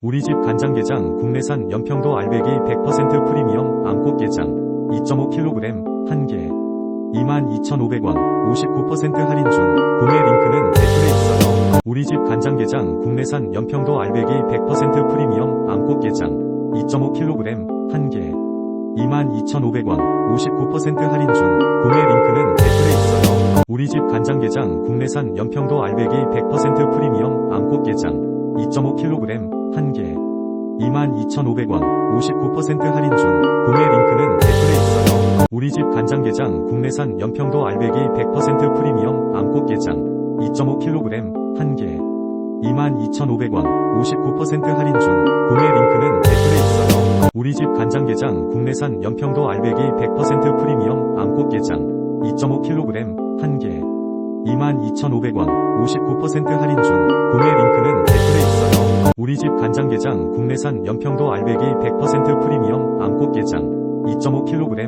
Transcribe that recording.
우리집 간장게장 국내산 연평도 알배기 100% 프리미엄 암꽃게장 2.5kg 1개 22,500원 59% 할인 중 구매 링크는 댓글에 있어요. 우리집 간장게장 국내산 연평도 알배기 100% 프리미엄 암꽃게장 2.5kg 1개 22,500원 59% 할인 중 구매 링크는 댓글에 있어요. 우리집 간장게장 국내산 연평도 알배기 100% 프리미엄 암꽃게장 2.5kg 1개 22,500원 59% 할인 중 구매 링크는 댓글에 있어요. 우리집 간장게장 국내산 연평도 알배기 100% 프리미엄 암꽃게장 2.5kg 1개 22,500원 59% 할인 중 구매 링크는 댓글에 있어요. 우리집 간장게장 국내산 연평도 알배기 100% 프리미엄 암꽃게장 2.5kg 1개 22,500원 59% 할인 중 우리집 간장게장 국내산 연평도 알배기 100% 프리미엄 암꽃게장 2.5kg